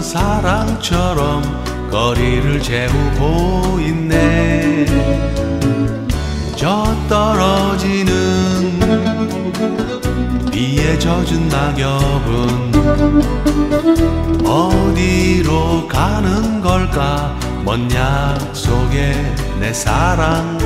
사랑처럼 거리를 재우고 있네. 저 떨어지는 비에 젖은 낙엽은 어디로 가는 걸까? 먼 약속의 내 사랑처럼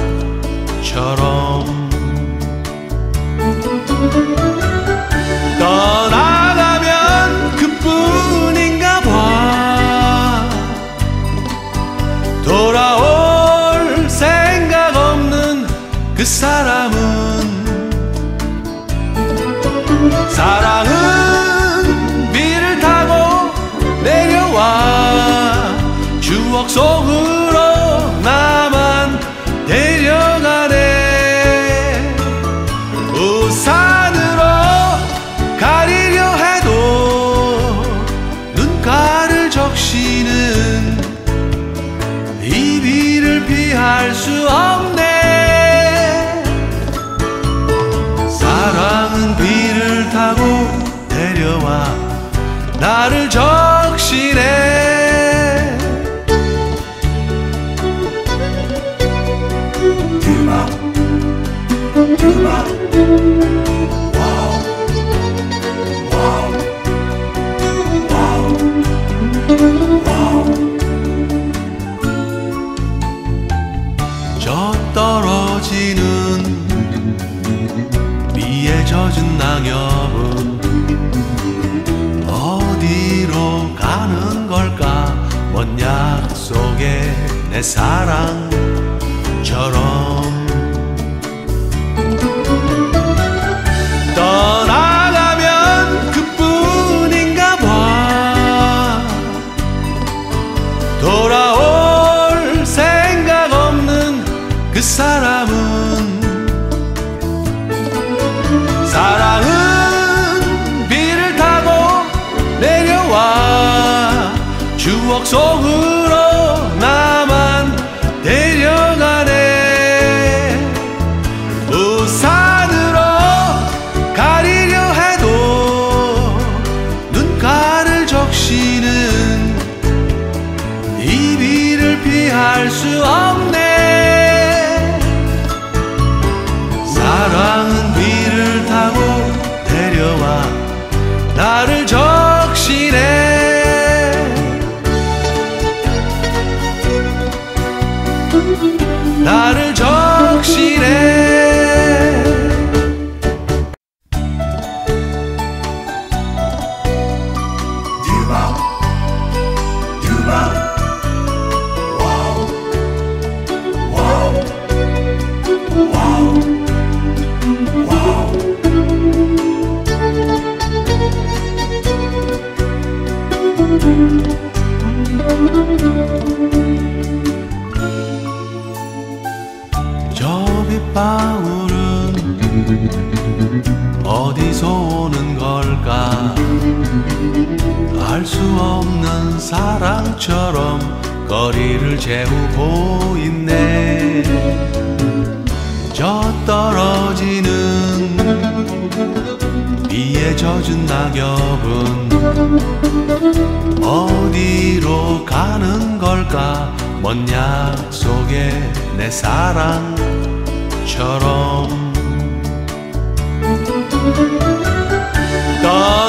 속으로 나만 데려가네. 우산으로 가리려 해도 눈가를 적시는 이 비를 피할 수 없네. 사랑은 비를 타고 데려와 나를 적 떨어지는 비에 젖은 낙엽은 어디로 가는 걸까? 먼 약속의 내 사랑처럼 떠나가면 그뿐인가 봐. 돌아올 생각 없는 그 사람은 어디서 오는 걸까? 알 수 없는 사랑처럼 거리를 재우고 있네. 저 떨어지는 비에 젖은 낙엽은 어디로 가는 걸까? 먼 약속의 내 사랑처럼 떠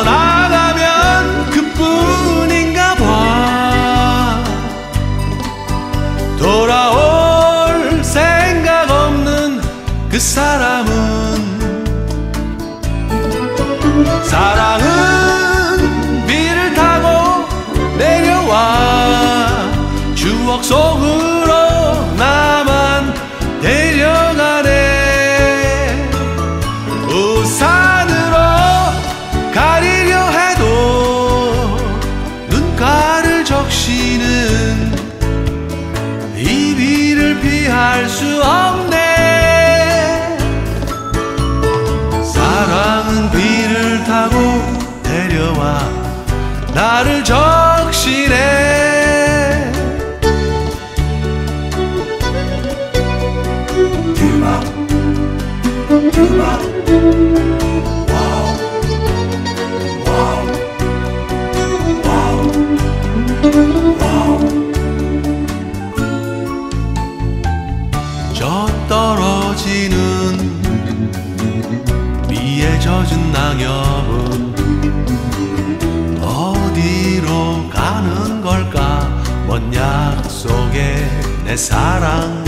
나를 적시네 Wow. 먼 약속의 내 사랑처럼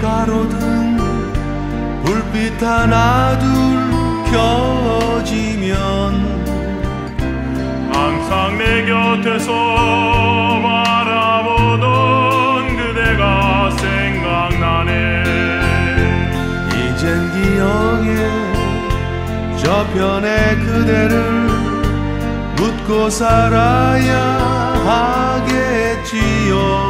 가로등 불빛 하나 둘 켜지면 항상 내 곁에서 바라보던 그대가 생각나네. 이젠 기억에 저편에 그대를 묻고 살아야 하겠지요